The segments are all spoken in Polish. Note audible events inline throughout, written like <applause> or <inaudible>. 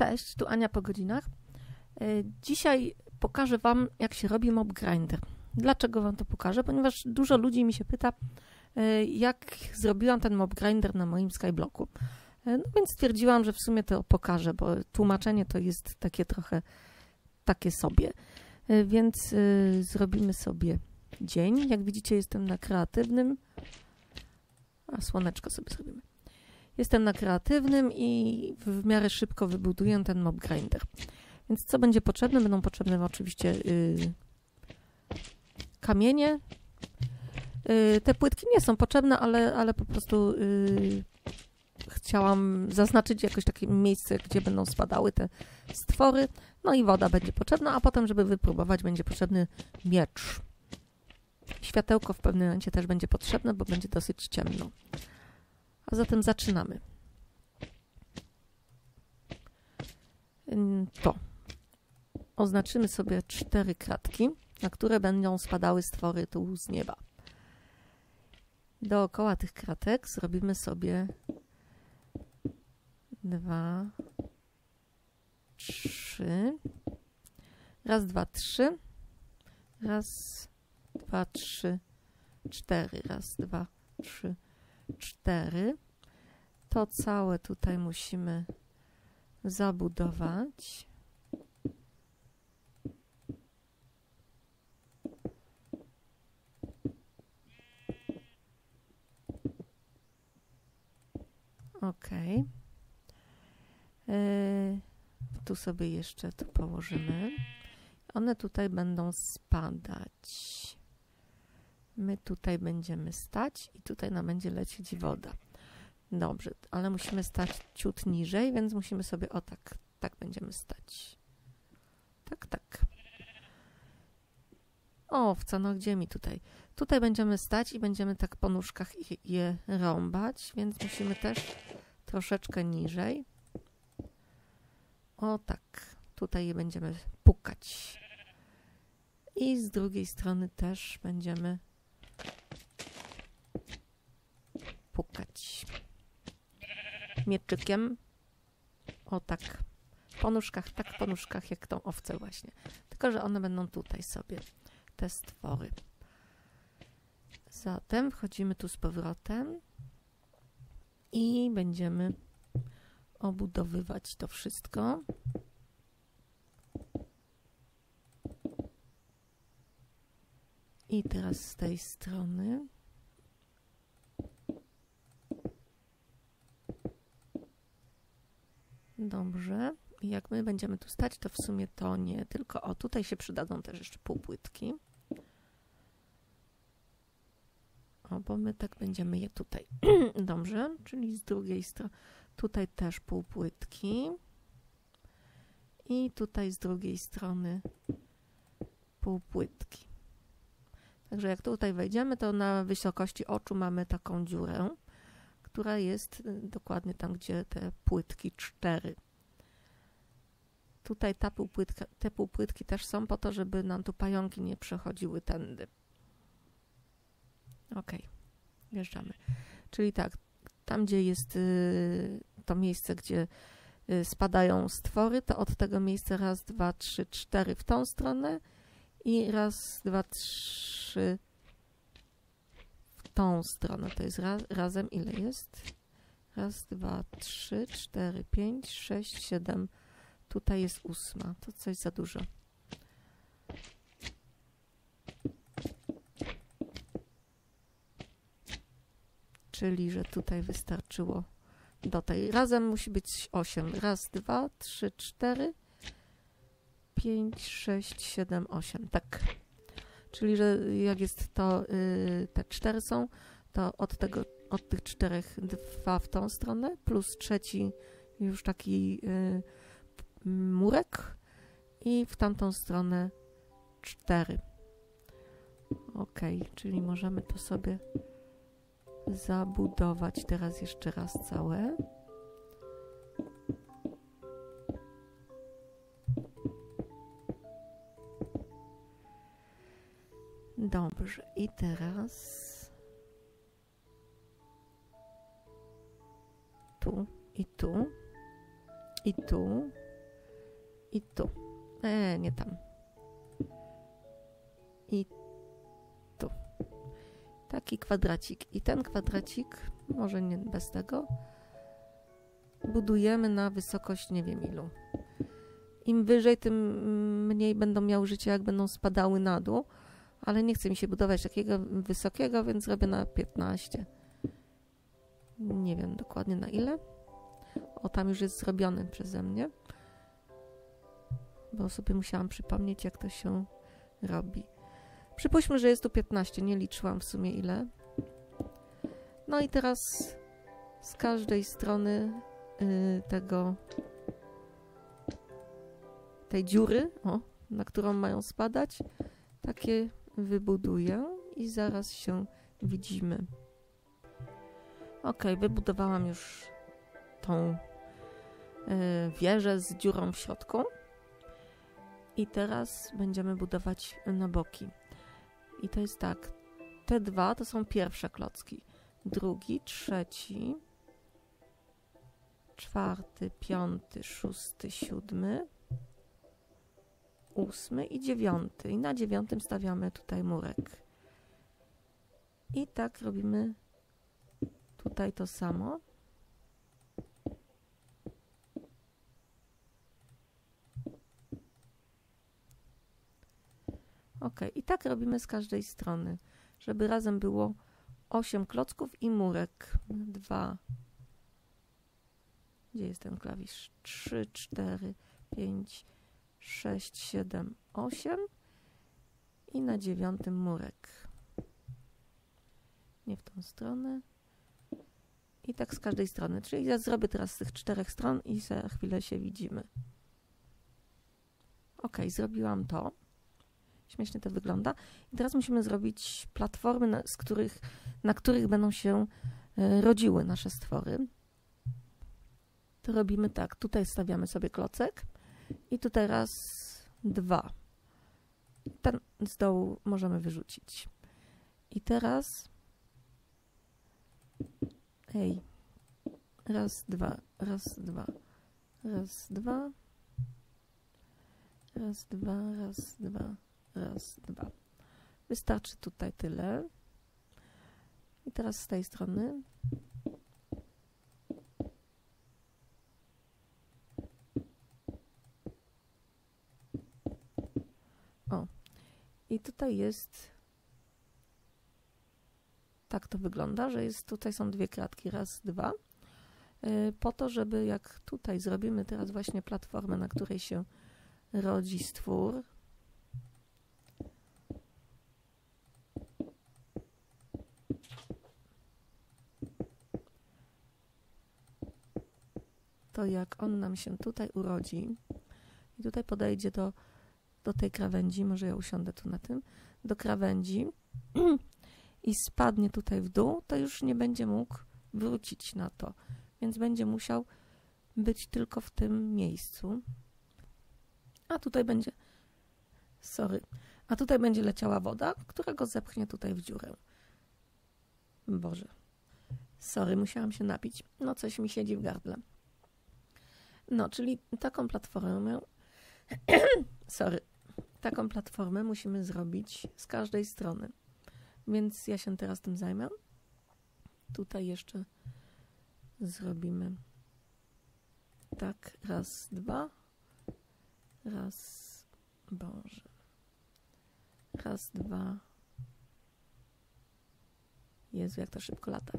Cześć, tu Ania po godzinach. E, Dzisiaj pokażę Wam, jak się robi mob grinder. Dlaczego Wam to pokażę? Ponieważ dużo ludzi mi się pyta, e, jak zrobiłam ten mob grinder na moim Skyblocku. E, No więc stwierdziłam, że w sumie to pokażę, bo tłumaczenie to jest takie trochę takie sobie. Więc zrobimy sobie dzień. Jak widzicie, jestem na kreatywnym. A słoneczko sobie zrobimy. Jestem na kreatywnym i w miarę szybko wybuduję ten mob grinder. Więc co będzie potrzebne? Będą potrzebne oczywiście y, kamienie. Y, te płytki nie są potrzebne, ale, ale po prostu y, chciałam zaznaczyć jakoś takie miejsce, gdzie będą spadały te stwory. No i woda będzie potrzebna, a potem, żeby wypróbować, będzie potrzebny miecz. Światełko w pewnym momencie też będzie potrzebne, bo będzie dosyć ciemno. A zatem zaczynamy. To. Oznaczymy sobie cztery kratki, na które będą spadały stwory tu z nieba. Dookoła tych kratek zrobimy sobie dwa, trzy. Raz, dwa, trzy. Raz, dwa, trzy, cztery. Raz, dwa, trzy, cztery. To całe tutaj musimy zabudować. Ok. Yy, tu sobie jeszcze to położymy. One tutaj będą spadać. My tutaj będziemy stać i tutaj nam będzie lecieć woda. Dobrze, ale musimy stać ciut niżej, więc musimy sobie o tak, tak będziemy stać. Tak, tak. O, owca, no gdzie mi tutaj? Tutaj będziemy stać i będziemy tak po nóżkach je rąbać, więc musimy też troszeczkę niżej. O tak, tutaj je będziemy pukać. I z drugiej strony też będziemy pukać mieczykiem. O tak. Po nóżkach, tak po nóżkach, jak tą owcę właśnie. Tylko, że one będą tutaj sobie, te stwory. Zatem wchodzimy tu z powrotem i będziemy obudowywać to wszystko. I teraz z tej strony. Dobrze. I jak my będziemy tu stać, to w sumie to nie, tylko o, tutaj się przydadzą też jeszcze półpłytki. O, bo my tak będziemy je tutaj. <clears throat> Dobrze, czyli z drugiej strony. Tutaj też półpłytki. I tutaj z drugiej strony półpłytki. Także jak tutaj wejdziemy, to na wysokości oczu mamy taką dziurę, która jest y, dokładnie tam, gdzie te płytki cztery. Tutaj ta półpłytka, te półpłytki też są po to, żeby nam tu pająki nie przechodziły tędy. Ok, wjeżdżamy. Czyli tak, tam gdzie jest y, to miejsce, gdzie y, spadają stwory, to od tego miejsca raz, dwa, trzy, cztery w tą stronę i raz, dwa, trzy tą stronę. To jest ra, razem ile jest? Raz, dwa, trzy, cztery, pięć, sześć, siedem. Tutaj jest ósma. To coś za dużo. Czyli, że tutaj wystarczyło do tej. Razem musi być 8. Raz, dwa, trzy, cztery, pięć, sześć, siedem, osiem. Tak. Czyli, że jak jest to, y, te cztery są, to od tego, od tych czterech dwa w tą stronę, plus trzeci już taki y, murek i w tamtą stronę cztery. Ok, czyli możemy to sobie zabudować teraz jeszcze raz całe. Dobrze, i teraz tu, i tu, i tu. I tu. E, nie tam. I tu. Taki kwadracik. I ten kwadracik, może nie bez tego, budujemy na wysokość nie wiem ilu. Im wyżej, tym mniej będą miały życie, jak będą spadały na dół. Ale nie chce mi się budować takiego wysokiego, więc robię na 15. Nie wiem dokładnie na ile. O, tam już jest zrobiony przeze mnie. Bo sobie musiałam przypomnieć, jak to się robi. Przypuśćmy, że jest tu 15. Nie liczyłam w sumie ile. No i teraz z każdej strony yy, tego tej dziury, o, na którą mają spadać, takie wybuduję i zaraz się widzimy. Ok, wybudowałam już tą y, wieżę z dziurą w środku. I teraz będziemy budować na boki. I to jest tak. Te dwa to są pierwsze klocki. Drugi, trzeci, czwarty, piąty, szósty, siódmy, ósmy i dziewiąty. I na dziewiątym stawiamy tutaj murek. I tak robimy tutaj to samo. Ok, i tak robimy z każdej strony, żeby razem było 8 klocków i murek. 2. Gdzie jest ten klawisz? 3, 4, 5, 6, 7, 8 i na dziewiątym murek. Nie w tą stronę. I tak z każdej strony. Czyli ja zrobię teraz z tych czterech stron i za chwilę się widzimy. Ok, zrobiłam to. Śmiesznie to wygląda. I teraz musimy zrobić platformy, na, z których, na których będą się y, rodziły nasze stwory. To robimy tak. Tutaj stawiamy sobie klocek i tu teraz dwa. Ten z dołu możemy wyrzucić. I teraz Ej. Raz, dwa, raz, dwa, raz, dwa, raz, dwa, raz, dwa, raz, dwa. Wystarczy tutaj tyle. I teraz z tej strony O. I tutaj jest tak to wygląda, że jest tutaj są dwie kratki, raz, dwa. Y, po to, żeby jak tutaj zrobimy teraz właśnie platformę, na której się rodzi stwór. To jak on nam się tutaj urodzi i tutaj podejdzie do, do tej krawędzi, może ja usiądę tu na tym, do krawędzi, <clears throat> i spadnie tutaj w dół, to już nie będzie mógł wrócić na to. Więc będzie musiał być tylko w tym miejscu. A tutaj będzie. Sorry. A tutaj będzie leciała woda, która go zepchnie tutaj w dziurę. Boże. Sorry, musiałam się napić. No, coś mi siedzi w gardle. No, czyli taką platformę. <clears throat> Sorry. Taką platformę musimy zrobić z każdej strony. Więc ja się teraz tym zajmę. Tutaj jeszcze zrobimy tak, raz, dwa, raz, Boże, raz, dwa, Jezu, jak to szybko lata.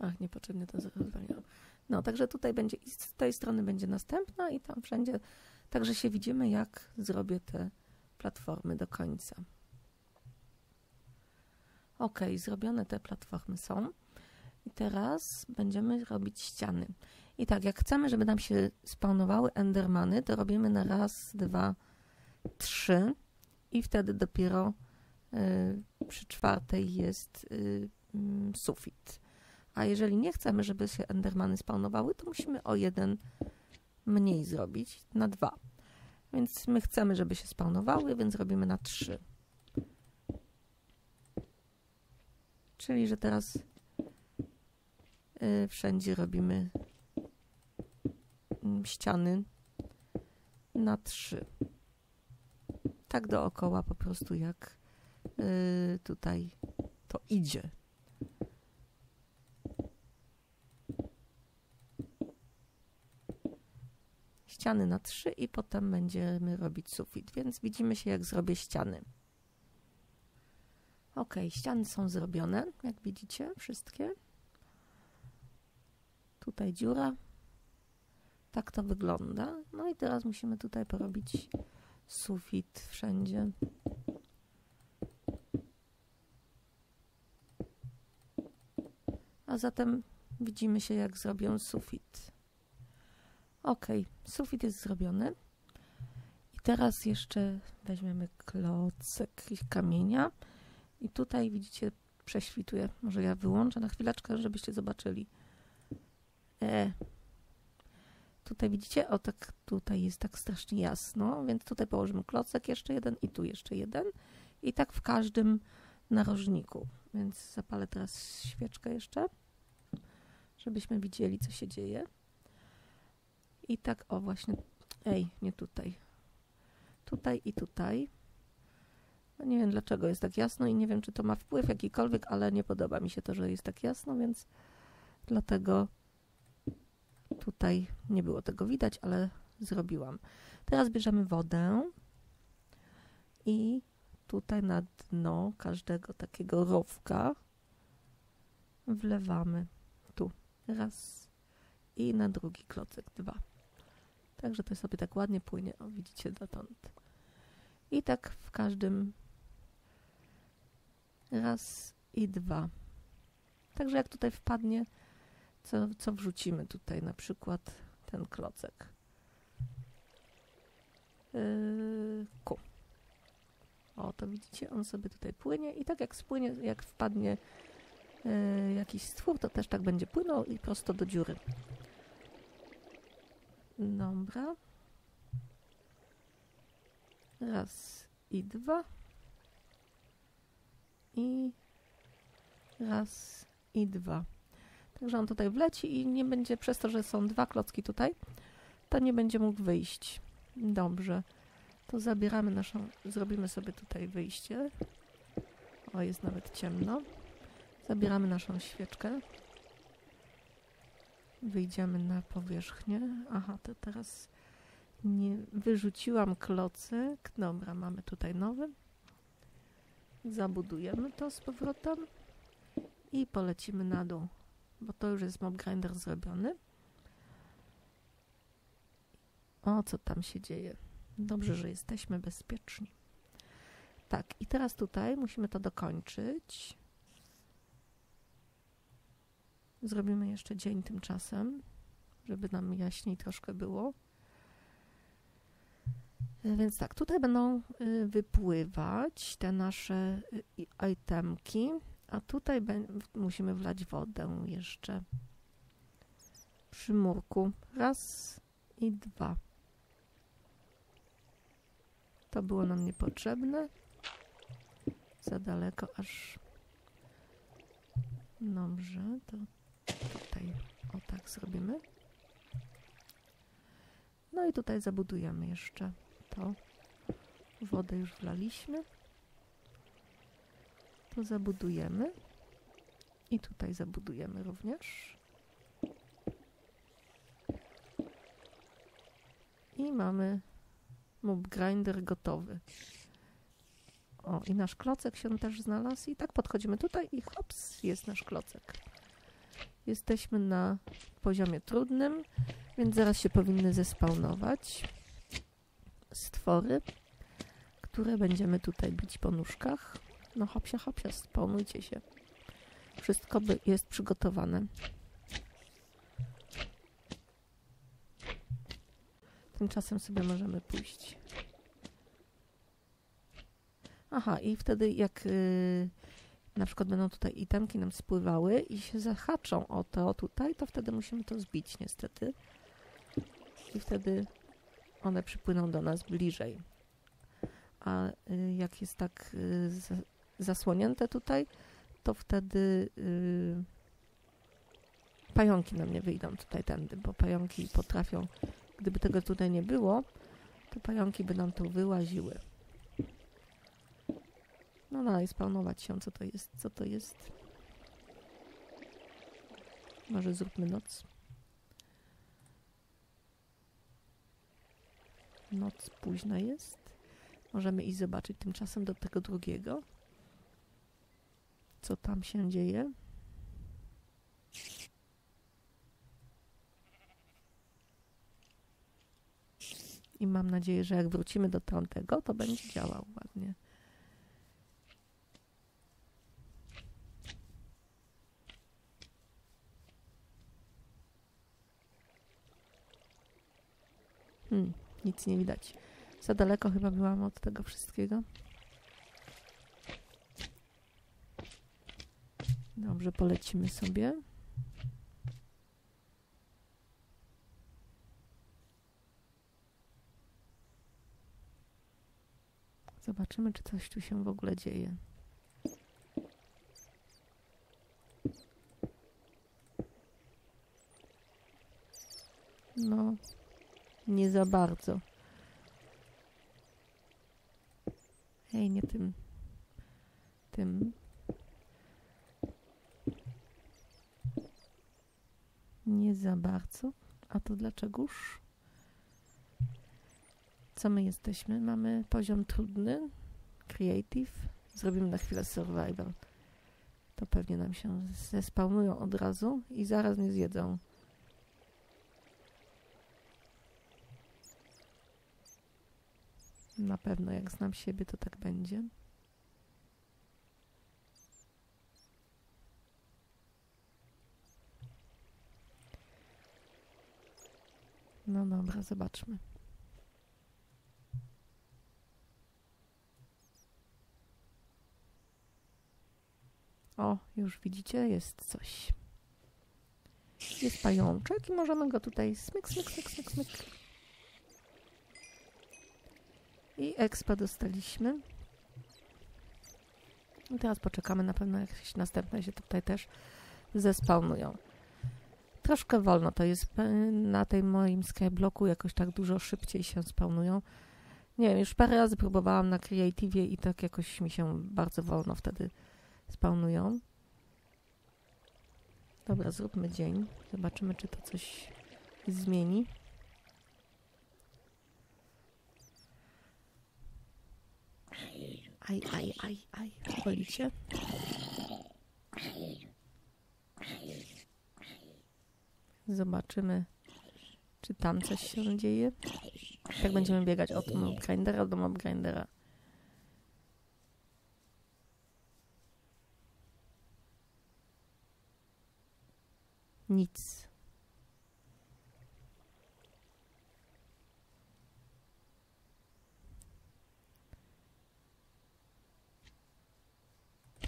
Ach, niepotrzebnie to rozwaliłam. No, także tutaj będzie z tej strony będzie następna i tam wszędzie. Także się widzimy, jak zrobię te platformy do końca. Ok, zrobione te platformy są. I teraz będziemy robić ściany. I tak, jak chcemy, żeby nam się spawnowały endermany, to robimy na raz, dwa, trzy i wtedy dopiero y, przy czwartej jest y, y, sufit. A jeżeli nie chcemy, żeby się endermany spawnowały, to musimy o jeden mniej zrobić, na dwa. Więc my chcemy, żeby się spawnowały, więc robimy na trzy. Czyli, że teraz y, wszędzie robimy mm, ściany na trzy. Tak dookoła po prostu jak y, tutaj to idzie. Ściany na trzy i potem będziemy robić sufit, więc widzimy się jak zrobię ściany. Ok, ściany są zrobione, jak widzicie, wszystkie. Tutaj dziura. Tak to wygląda. No i teraz musimy tutaj porobić sufit wszędzie. A zatem widzimy się, jak zrobią sufit. Ok, sufit jest zrobiony. I teraz jeszcze weźmiemy klocek kamienia. I tutaj widzicie, prześwituje. Może ja wyłączę na chwileczkę, żebyście zobaczyli. E. Tutaj widzicie, o tak tutaj jest tak strasznie jasno, więc tutaj położymy klocek jeszcze jeden i tu jeszcze jeden. I tak w każdym narożniku. Więc zapalę teraz świeczkę jeszcze, żebyśmy widzieli, co się dzieje. I tak, o właśnie, ej, nie tutaj. Tutaj i tutaj. No nie wiem dlaczego jest tak jasno i nie wiem, czy to ma wpływ jakikolwiek, ale nie podoba mi się to, że jest tak jasno, więc dlatego tutaj nie było tego widać, ale zrobiłam. Teraz bierzemy wodę i tutaj na dno każdego takiego rowka wlewamy tu raz i na drugi klocek dwa. Także to sobie tak ładnie płynie, o widzicie dotąd. I tak w każdym raz i dwa. Także jak tutaj wpadnie, co, co wrzucimy tutaj, na przykład ten klocek. Yy, ku. O, to widzicie, on sobie tutaj płynie i tak jak spłynie, jak wpadnie yy, jakiś stwór, to też tak będzie płynął i prosto do dziury. Dobra. Raz i dwa. I raz i dwa. Także on tutaj wleci i nie będzie, przez to, że są dwa klocki tutaj, to nie będzie mógł wyjść. Dobrze. To zabieramy naszą, zrobimy sobie tutaj wyjście. O, jest nawet ciemno. Zabieramy naszą świeczkę. Wyjdziemy na powierzchnię. Aha, to teraz nie wyrzuciłam klocek. Dobra, mamy tutaj nowy. Zabudujemy to z powrotem i polecimy na dół, bo to już jest mob grinder zrobiony. O, co tam się dzieje? Dobrze, że jesteśmy bezpieczni. Tak, i teraz tutaj musimy to dokończyć. Zrobimy jeszcze dzień tymczasem, żeby nam jaśniej troszkę było. E, więc tak, tutaj będą y, wypływać te nasze y, itemki, a tutaj musimy wlać wodę jeszcze przy murku. Raz i dwa. To było nam niepotrzebne. Za daleko aż. Dobrze, to tutaj o tak zrobimy. No i tutaj zabudujemy jeszcze to. Wodę już wlaliśmy. To zabudujemy. I tutaj zabudujemy również. I mamy mob grinder gotowy. O, i nasz klocek się też znalazł. I tak podchodzimy tutaj i hops, jest nasz klocek. Jesteśmy na poziomie trudnym, więc zaraz się powinny zespawnować stwory, które będziemy tutaj bić po nóżkach. No hopsia, hopsia, spawnujcie się. Wszystko jest przygotowane. Tymczasem sobie możemy pójść. Aha, i wtedy jak yy, na przykład będą tutaj itemki nam spływały i się zahaczą o to tutaj, to wtedy musimy to zbić niestety. I wtedy one przypłyną do nas bliżej. A y, jak jest tak y, zasłonięte tutaj, to wtedy yy, pająki na mnie wyjdą tutaj tędy, bo pająki potrafią, gdyby tego tutaj nie było, to pająki by nam tu wyłaziły. No dalej spawnować się, co to jest, co to jest. Może zróbmy noc. Noc późna jest. Możemy iść zobaczyć tymczasem do tego drugiego. Co tam się dzieje. I mam nadzieję, że jak wrócimy do tamtego, to będzie działał ładnie. Hmm, nic nie widać. Za daleko chyba byłam od tego wszystkiego. Dobrze, polecimy sobie. Zobaczymy, czy coś tu się w ogóle dzieje. No, nie za bardzo. Ej, nie tym. Tym. Nie za bardzo. A to dlaczegoż? Co my jesteśmy? Mamy poziom trudny, creative. Zrobimy na chwilę survival. To pewnie nam się zespawnują od razu i zaraz nie zjedzą. Na pewno, jak znam siebie, to tak będzie. No dobra, zobaczmy. O, już widzicie, jest coś. Jest pajączek i możemy go tutaj smyk, smyk, smyk, smyk, smyk. I expa dostaliśmy. I teraz poczekamy, na pewno jakieś następne się tutaj też zespawnują. Troszkę wolno to jest na tej moim skyblocku, jakoś tak dużo szybciej się spawnują. Nie wiem, już parę razy próbowałam na Creative i tak jakoś mi się bardzo wolno wtedy spawnują. Dobra, zróbmy dzień. Zobaczymy, czy to coś zmieni. Aj, aj, aj, aj. Wolicie? Zobaczymy, czy tam coś się dzieje. Tak będziemy biegać od mob grindera do mob grindera. Nic.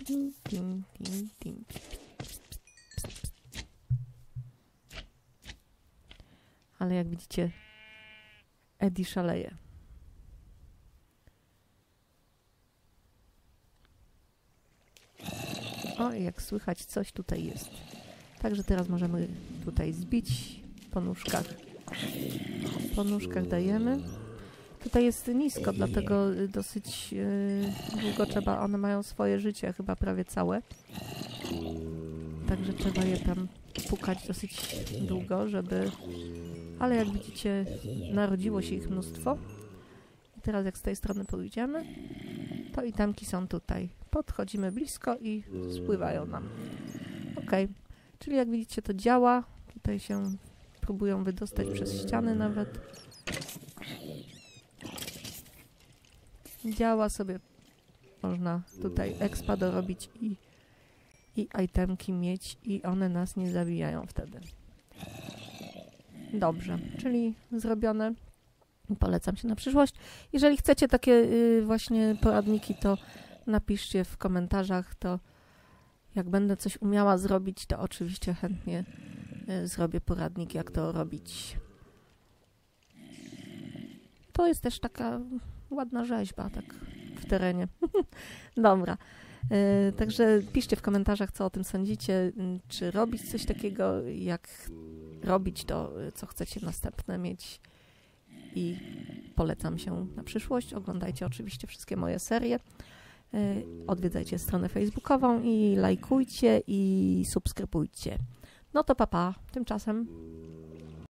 Tim, tim, tim, tim. Ale jak widzicie, Eddie szaleje. O, jak słychać, coś tutaj jest. Także teraz możemy tutaj zbić po nóżkach. Po nóżkach dajemy. Tutaj jest nisko, dlatego dosyć yy, długo trzeba, one mają swoje życie, chyba prawie całe. Także trzeba je tam pukać dosyć długo, żeby... Ale jak widzicie, narodziło się ich mnóstwo. I teraz jak z tej strony pójdziemy, to itemki są tutaj. Podchodzimy blisko i spływają nam. Ok, czyli jak widzicie to działa. Tutaj się próbują wydostać przez ściany nawet. Działa sobie. Można tutaj expa dorobić i, i itemki mieć i one nas nie zabijają wtedy. Dobrze, czyli zrobione. Polecam się na przyszłość. Jeżeli chcecie takie y, właśnie poradniki, to napiszcie w komentarzach, to jak będę coś umiała zrobić, to oczywiście chętnie y, zrobię poradnik, jak to robić. To jest też taka ładna rzeźba, tak w terenie. <laughs> Dobra. E, Także piszcie w komentarzach, co o tym sądzicie. m, Czy robić coś takiego, jak robić to, e, co chcecie następne mieć. I polecam się na przyszłość. Oglądajcie oczywiście wszystkie moje serie. E, Odwiedzajcie stronę facebookową i lajkujcie i subskrybujcie. No to papa, tymczasem